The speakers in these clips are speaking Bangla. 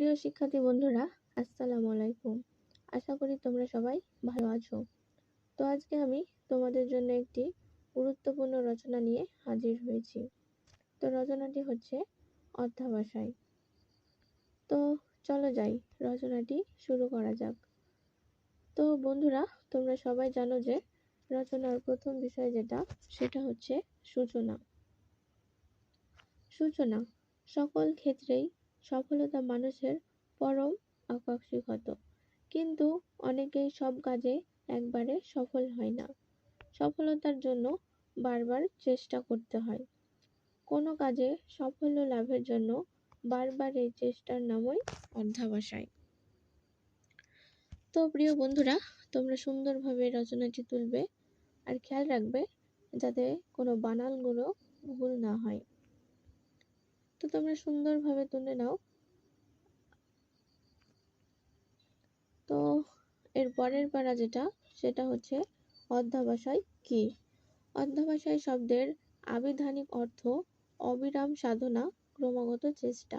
প্রিয় শিক্ষার্থী বন্ধুরা, আসসালামু আলাইকুম। আশা করি তোমরা সবাই ভালো আছো। তো আজকে আমি তোমাদের জন্য একটি গুরুত্বপূর্ণ রচনা নিয়ে হাজির হয়েছি। তো রচনাটি হচ্ছে অধ্যাবসায়। তো চলো যাই, রচনাটি শুরু করা যাক। তো বন্ধুরা, তোমরা সবাই জানো যে রচনার প্রথম বিষয় যেটা, সেটা হচ্ছে সূচনা। সূচনা, সকল ক্ষেত্রেই সফলতা মানুষের পরম আকস্মিক কিন্তু অনেকেই সব কাজে একবারে সফল হয় না। সফলতার জন্য বারবার চেষ্টা করতে হয়। কোনো কাজে সাফল্য লাভের জন্য বারবার এই চেষ্টার নামই অধ্যাবসায়। তো প্রিয় বন্ধুরা, তোমরা সুন্দরভাবে রচনাটি তুলবে আর খেয়াল রাখবে যাতে কোনো বানানগুলো ভুল না হয়। তো তোমরা সুন্দরভাবে তুলে নাও। তো এর পরের পারা যেটা, সেটা হচ্ছে অধ্যাবসায় কি? অধ্যাবসায় শব্দের আবিধানিক অর্থ অবিরাম সাধনা, ক্রমাগত চেষ্টা।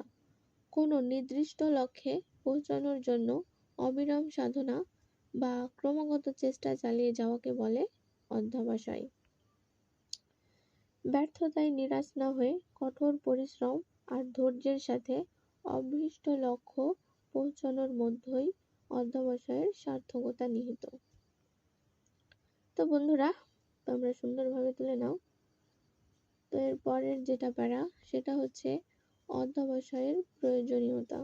কোনো নির্দিষ্ট লক্ষ্যে পৌঁছানোর জন্য অবিরাম সাধনা বা ক্রমাগত চেষ্টা চালিয়ে যাওয়াকে বলে অধ্যাবসায়। ব্যর্থতায় নিরাশ না হয়ে কঠোর পরিশ্রম আর ধৈর্যের সাথে অভীষ্ট লক্ষ্য পৌঁছানোর মধ্যেই অধ্যবসায়ের সার্থকতা নিহিত। তো বন্ধুরা, তোমরা সুন্দরভাবে তুলে নাও। তো এর পরের যেটা প্যারা, সেটা হচ্ছে অধ্যবসায়ের প্রয়োজনীয়তা।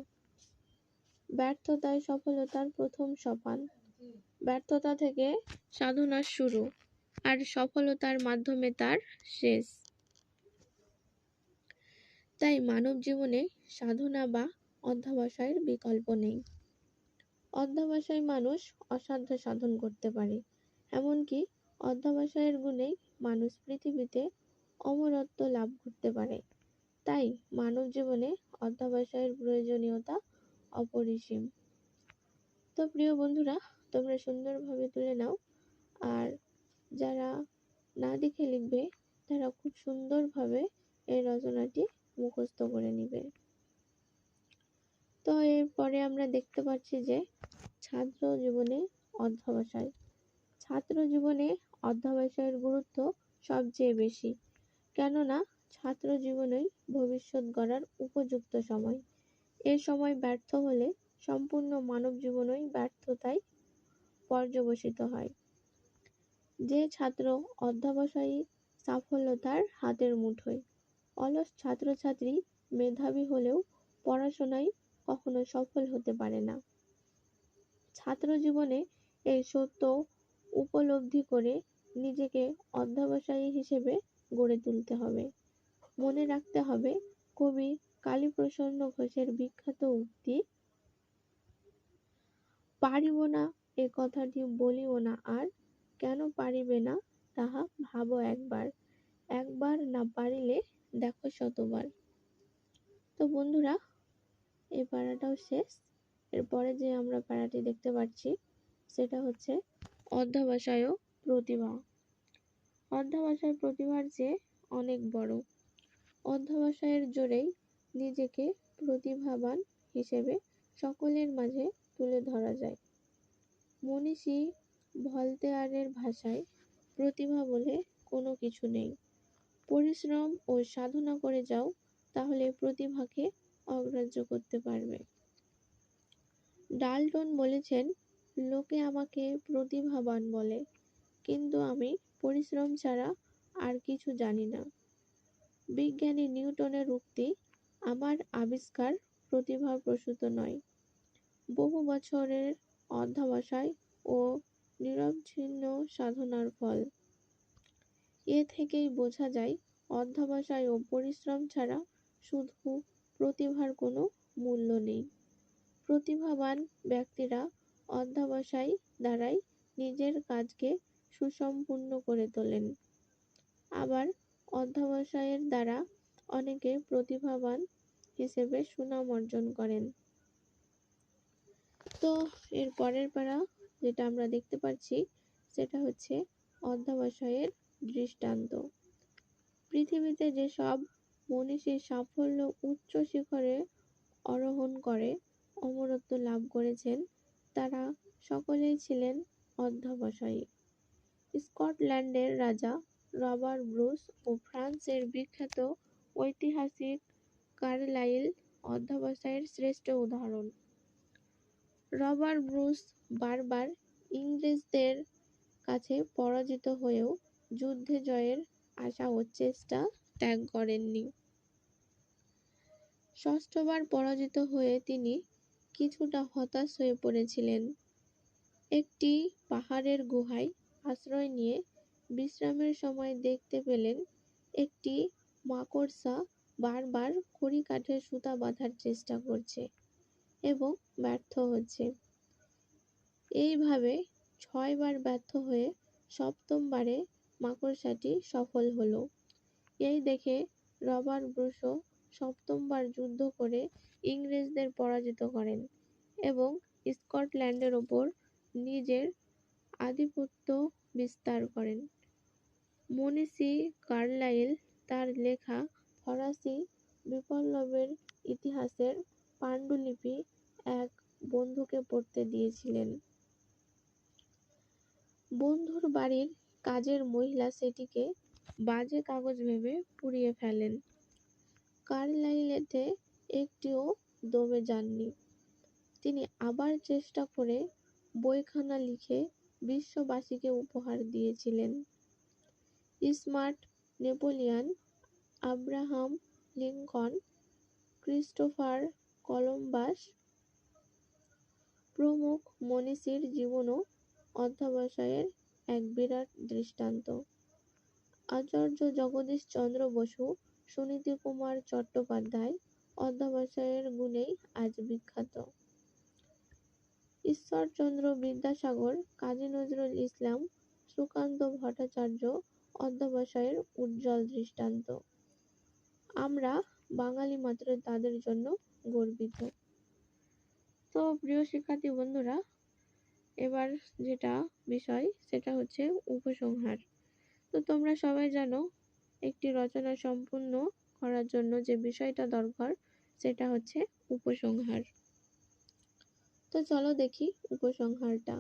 ব্যর্থতায় সফলতার প্রথম সোপান ব্যর্থতা থেকে সাধনার শুরু, আর সফলতার মাধ্যমে তার শেষ। তাই মানব জীবনে সাধনা বা অধ্যবসায়ের বিকল্প নেই। অধ্যবসায় মানুষ অসাধ্য সাধন করতে পারে, এমনকি অধ্যবসায়ের গুণেই মানুষ পৃথিবীতে অমরত্ব লাভ করতে পারে। তাই মানব জীবনে অধ্যবসায়ের প্রয়োজনীয়তা অপরিসীম। তো প্রিয় বন্ধুরা, তোমরা সুন্দরভাবে তুলে নাও, আর যারা না দেখে লিখবে, তারা খুব সুন্দরভাবে এই রচনাটি মুখস্থ করে নিবে। তো এরপরে আমরা দেখতে পাচ্ছি যে ছাত্র জীবনে অধ্যবসায়। ছাত্র জীবনে অধ্যবসায়ের গুরুত্ব সবচেয়ে বেশি, কেননা ছাত্র জীবনেই ভবিষ্যৎ গড়ার উপযুক্ত সময়। এ সময় ব্যর্থ হলে সম্পূর্ণ মানব জীবনই ব্যর্থতায় পর্যবসিত হয়। যে ছাত্র অধ্যবসায়ী সাফল্য তার হাতের মুঠোয় অলস ছাত্রছাত্রী মেধাবী হলেও পড়াশোনায় কখনো সফল হতে পারে না। ছাত্র জীবনে এই সত্য উপলব্ধি করে নিজেকে অধ্যবসায়ী হিসেবে গড়ে তুলতে হবে। মনে রাখতে হবে, কবি কালীপ্রসন্ন ঘোষের বিখ্যাত উক্তি, পারিব না এ কথাটি বলিও না আর কেন পারিবে না তাহা ভাবো একবার। একবার না পারিলে দেখো শতবার। তো বন্ধুরা, এই পাড়াটাও শেষ। এরপরে যে আমরা পাড়াটি দেখতে পাচ্ছি, সেটা হচ্ছে অধ্যাবসায় প্রতিভা। অধ্যাবসায় প্রতিভার চেয়ে অনেক বড়। অধ্যাবসায়ের জোরেই নিজেকে প্রতিভাবান হিসেবে সকলের মাঝে তুলে ধরা যায়। মনীষী ভলতেয়ারের ভাষায় প্রতিভা বলে কোনো কিছু নেই। পরিশ্রম ও সাধনা করে যাও, তাহলে প্রতিভাকে অগ্রাহ্য করতে পারবে। ডালটন বলেছেন, লোকে আমাকে প্রতিভাবান বলে, কিন্তু আমি পরিশ্রম ছাড়া আর কিছু জানি না। বিজ্ঞানী নিউটনের উক্তি, আমার আবিষ্কার প্রতিভা প্রসূত নয়। বহু বছরের অধ্যাবসায় ও নিরবচ্ছিন্ন সাধনার ফল। এ থেকেই বোঝা যায়, অধ্যবসায় ও পরিশ্রম ছাড়া শুধু প্রতিভার কোনো মূল্য নেই। প্রতিভাবান ব্যক্তিরা অধ্যবসায় দ্বারাই নিজের কাজকে সুসম্পূর্ণ করে তোলেন। আবার অধ্যবসায়ের দ্বারা অনেকে প্রতিভাবান হিসেবে সুনাম অর্জন করেন। তো এর পরের পাড়া যেটা আমরা দেখতে পাচ্ছি, সেটা হচ্ছে অধ্যবসায়ের দৃষ্টান্ত। পৃথিবীতে যেসব মনীষী সাফল্য উচ্চ শিখরে আরোহণ করে, অমরত্ব লাভ করেছেন, তারা সকলেই ছিলেন অধ্যবসায়ী। স্কটল্যান্ডের রাজা রবার্ট ব্রুস ও ফ্রান্সের বিখ্যাত ঐতিহাসিক কার্লাইল অধ্যবসায়ের শ্রেষ্ঠ উদাহরণ। রবার্ট ব্রুস বারবার ইংরেজদের কাছে পরাজিত হয়েও যুদ্ধে জয়ের আশা ও চেষ্টা ত্যাগ করেননি। ষষ্ঠবার পরাজিত হয়ে তিনি কিছুটা হতাশ হয়ে পড়েছিলেন। একটি পাহাড়ের গুহায় আশ্রয় নিয়ে বিশ্রামের সময় দেখতে পেলেন একটি মাকড়সা বারবার খড়ি কাঠের সুতা বাঁধার চেষ্টা করছে এবং ব্যর্থ হচ্ছে। এইভাবে ছয়বার ব্যর্থ হয়ে সপ্তমবারে মাকড়সাটি সফল হলো। এই দেখে রবার্ট ব্রুসো সপ্তমবার যুদ্ধ করে ইংরেজদের পরাজিত করেন এবং স্কটল্যান্ডের ওপর নিজের আধিপত্য বিস্তার করেন। মনীষী কার্লাইল তার লেখা ফরাসি বিপ্লবের ইতিহাসের পাণ্ডুলিপি এক বন্ধুকে পড়তে দিয়েছিলেন। বন্ধুর বাড়ির কাজের মহিলা সেটিকে বাজে কাগজ ভেবে পুড়িয়ে ফেলেন। কার্লাইল এতে একটিও দমে যাননি। তিনি আবার চেষ্টা করে বইখানা লিখে বিশ্ববাসীকে উপহার দিয়েছিলেন। Smart Napoleon Abraham Lincoln, Christopher Columbus প্রমুখ মনীষীর জীবনও অধ্যবসায়ের এক বিরাট দৃষ্টান্ত। আচার্য জগদীশ চন্দ্র বসু, সুনীতি কুমার চট্টোপাধ্যায়, অধ্যবসায়ের গুণেই আজ বিখ্যাত। ঈশ্বরচন্দ্র বিদ্যাসাগর, কাজী নজরুল ইসলাম, সুকান্ত ভট্টাচার্য, অধ্যবসায়ের উজ্জ্বল দৃষ্টান্ত। আমরা বাঙালি মাত্র তাদের জন্য গর্বিত। তো প্রিয় শিক্ষার্থী বন্ধুরা এবার যেটা বিষয়, সেটা হচ্ছে উপসংহার। তো তোমরা সবাই জানো, একটি রচনা সম্পূর্ণ করার জন্য যে বিষয়টা দরকার, সেটা হচ্ছে উপসংহার। তো চলো দেখি উপসংহারটা।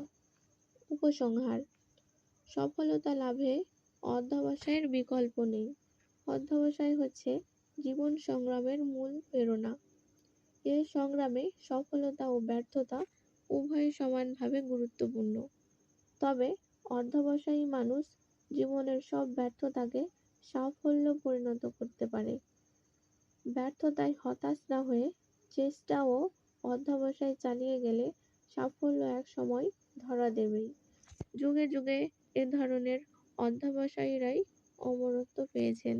উপসংহার, সফলতা লাভে অধ্যবসায়ের বিকল্প নেই। অধ্যবসায় হচ্ছে জীবন সংগ্রামের মূল প্রেরণা। এই সংগ্রামে সফলতা ও ব্যর্থতা উভয় সমানভাবে গুরুত্বপূর্ণ। তবে অর্ধবসায়ী মানুষ জীবনের সব ব্যর্থতাকে সাফল্য পরিণত করতে পারে। ব্যর্থতায় হতাশ না হয়ে চেষ্টা ও অধ্যবসায় চালিয়ে গেলে সাফল্য এক সময় ধরা দেবেই। যুগে যুগে এ ধরনের অধ্যবসায়ীরাই অমরত্ব পেয়েছেন।